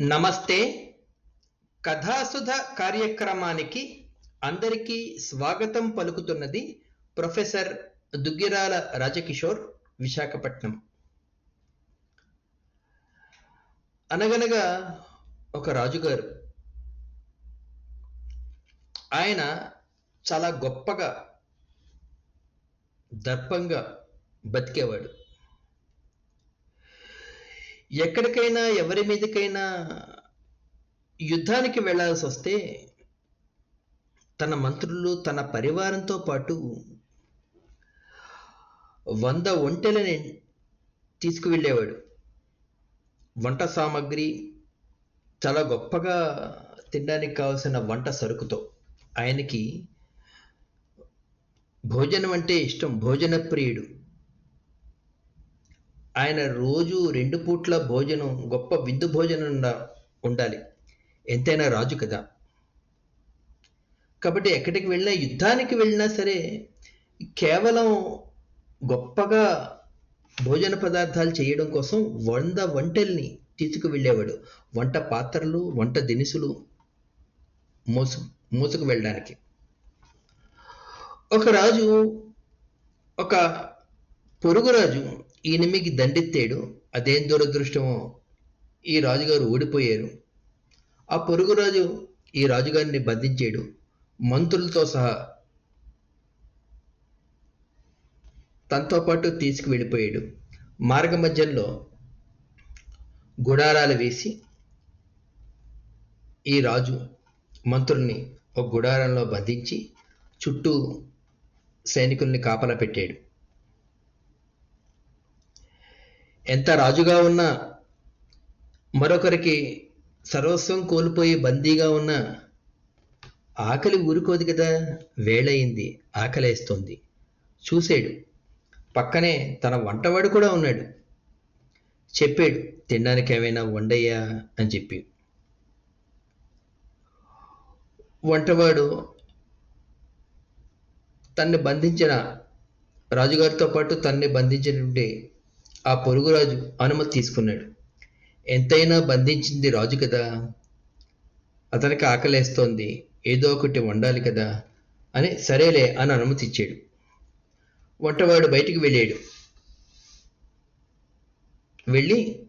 నమస్తే. కథాసుధ కార్యక్రమానికి అందరికీ స్వాగతం పలుకుతున్నది ప్రొఫెసర్ దుగ్గిరాల రాజకిషోర్ విశాఖపట్నం. అనగనగా ఒక రాజుగారు. ఆయన చాలా గొప్పగా దర్పంగా బతికేవాడు. ఎక్కడికైనా ఎవరి మీదకైనా యుద్ధానికి వెళ్ళాల్సి వస్తే తన మంత్రులు తన పరివారంతో పాటు వంద ఒంటెలని తీసుకువెళ్ళేవాడు. వంట సామాగ్రి చాలా గొప్పగా తినడానికి కావాల్సిన వంట సరుకుతో. ఆయనకి భోజనం అంటే ఇష్టం. భోజన ప్రియుడు. ఆయన రోజు రెండు పూట్ల భోజనం గొప్ప విందు భోజనం ఉండాలి. ఎంతైనా రాజు కదా. కాబట్టి ఎక్కడికి వెళ్ళినా యుద్ధానికి వెళ్ళినా సరే కేవలం గొప్పగా భోజన పదార్థాలు చేయడం కోసం వంద వంటల్ని తీసుకువెళ్ళేవాడు. వంట పాత్రలు వంట దినుసులు మోసు మోసుకు వెళ్ళడానికి. ఒక రాజు ఒక పొరుగు రాజు ఈయనమికి దండెత్తాడు అదేం దురదృష్టమో ఈ రాజుగారు ఓడిపోయారు ఆ పొరుగురాజు ఈ రాజుగారిని బంధించాడు మంత్రులతో సహా తనతో పాటు తీసుకు వెళ్ళిపోయాడు మార్గ మధ్యంలో గుడారాలు వేసి ఈ రాజు మంత్రుల్ని ఒక గుడారంలో బంధించి చుట్టూ సైనికుల్ని కాపలా పెట్టాడు. ఎంత రాజుగా ఉన్నా మరొకరికి సర్వస్వం కోల్పోయి బందీగా ఉన్న ఆకలి ఊరుకోదు కదా. వేళయింది ఆకలేస్తోంది. చూశాడు పక్కనే తన వంటవాడు కూడా ఉన్నాడు. చెప్పాడు తినడానికి ఏమైనా వండయ్యా అని చెప్పి. వంటవాడు తన్ని బంధించిన రాజుగారితో పాటు తన్ని బంధించినటువంటి ఆ పొరుగురాజు అనుమతి తీసుకున్నాడు. ఎంతైనా బంధించింది రాజు కదా? అతనికి ఆకలేస్తోంది. ఏదో ఒకటి వండాలి కదా? అని సరేలే అని అనుమతి ఇచ్చాడు వంటవాడు బయటికి వెళ్ళాడు. వెళ్ళి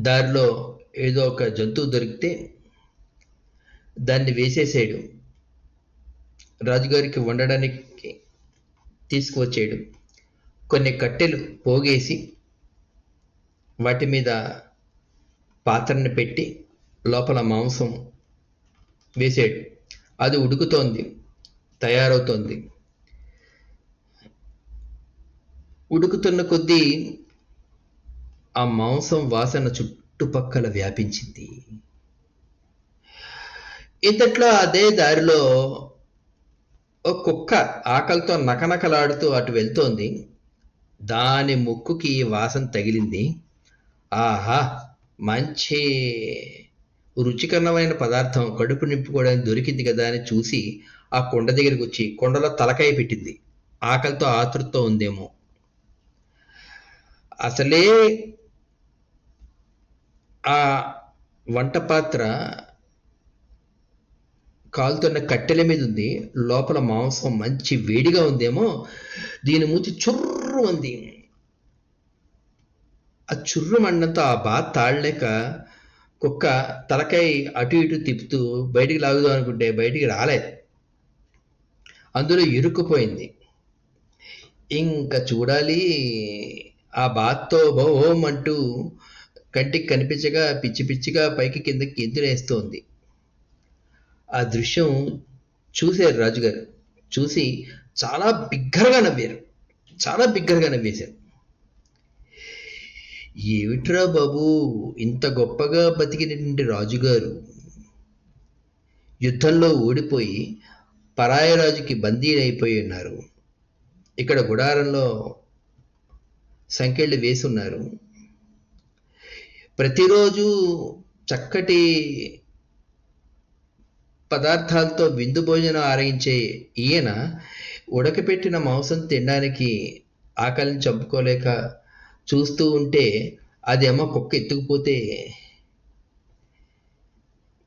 దారిలో ఏదో ఒక జంతువు దొరికితే దాన్ని వేసేసాడు. రాజుగారికి వండడానికి తీసుకువచ్చాడు. కొన్ని కట్టెలు పోగేసి వాటి మీద పాత్రని పెట్టి లోపల మాంసం వేసాడు. అది ఉడుకుతోంది తయారవుతోంది. ఉడుకుతున్న కొద్దీ ఆ మాంసం వాసన చుట్టుపక్కల వ్యాపించింది. ఇంతట్లో అదే దారిలో ఒక కుక్క ఆకలితో నకనకలాడుతూ అటు వెళ్తోంది. దాని ముక్కుకి వాసన తగిలింది. ఆహా మంచి. రుచికరమైన పదార్థం కడుపు నింపుకోవడానికి దొరికింది కదా అని చూసి ఆ కొండ దగ్గరికి వచ్చి కొండలో తలకాయ పెట్టింది. ఆకలితో ఆతృతతో ఉందేమో. అసలే ఆ వంట పాత్ర కాలుతున్న కట్టెల మీద ఉంది. లోపల మాంసం మంచి వేడిగా ఉందేమో. దీని మూతి చుర్ర ఉంది ఆ చుర్రు మండంతో ఆ బాధ తాళలేక కుక్క తలకాయ అటు ఇటు తిప్పుతూ బయటికి లాగుదాం అనుకుంటే బయటికి రాలేదు. అందులో ఇరుక్కుపోయింది. ఇంకా చూడాలి ఆ బాత్తో ఓం అంటూ కంటికి కనిపించగా పిచ్చి పిచ్చిగా పైకి కిందకి ఎదురేస్తోంది ఆ దృశ్యం చూశారు రాజుగారు. చూసి చాలా బిగ్గరగా నవ్వారు. చాలా బిగ్గరగా నవ్వేశారు. ఏమిట్రా బాబు ఇంత గొప్పగా బతికినటువంటి రాజుగారు? యుద్ధంలో ఓడిపోయి పరాయ రాజుకి బందీ అయిపోయి ఉన్నారు. ఇక్కడ గుడారంలో సంఖ్యలు వేసి ఉన్నారు. ప్రతిరోజు చక్కటి పదార్థాలతో విందు భోజనం ఆరగించే ఈయన ఉడకపెట్టిన మాంసం తినడానికి ఆకలిని చంపుకోలేక చూస్తూ ఉంటే అదేమో కుక్క ఎత్తుకుపోతే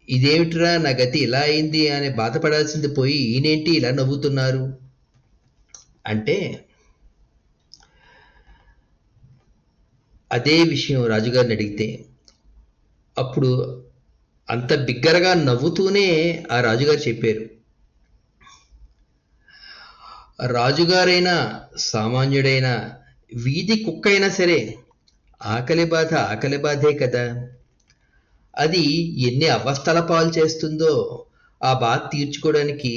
ఇదేమిట్రా నా గతి ఇలా అయింది అని బాధపడాల్సింది పోయి ఈయనేంటి ఇలా నవ్వుతున్నారు? అంటే అదే విషయం రాజుగారిని అడిగితే అప్పుడు అంత బిగ్గరగా నవ్వుతూనే ఆ రాజుగారు చెప్పారు. రాజుగారైనా సామాన్యుడైనా వీధి కుక్క అయినా సరే ఆకలి బాధ ఆకలి బాధే కదా. అది ఎన్ని అవస్థల పాలు చేస్తుందో ఆ బాధ తీర్చుకోవడానికి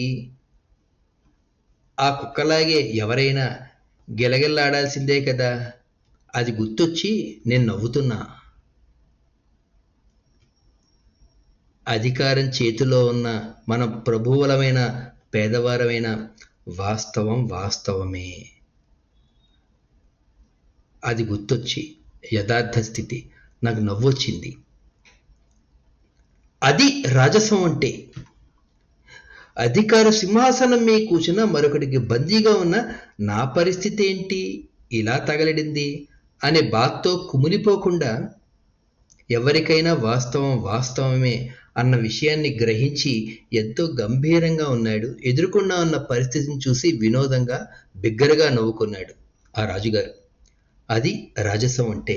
ఆ కుక్కలాగే ఎవరైనా గిలగిల్లాడాల్సిందే కదా. అది గుర్తొచ్చి నేను నవ్వుతున్నా. అధికారం చేతిలో ఉన్న మన ప్రభువులమైన పేదవారమైన వాస్తవం వాస్తవమే. అది గుర్తొచ్చి యథార్థ స్థితి నాకు నవ్వొచ్చింది. అది రాజసం అంటే. అధికార సింహాసనం మీద కూర్చున్న మరొకటికి బందీగా ఉన్న నా పరిస్థితి ఏంటి? ఇలా తగలడింది. అనే బాధతో కుమిలిపోకుండా ఎవరికైనా వాస్తవం వాస్తవమే అన్న విషయాన్ని గ్రహించి ఎంతో గంభీరంగా ఉన్నాడు. ఎదుర్కొన్నా ఉన్న పరిస్థితిని చూసి వినోదంగా బిగ్గరగా నవ్వుకున్నాడు ఆ రాజుగారు. అది రాజసం అంటే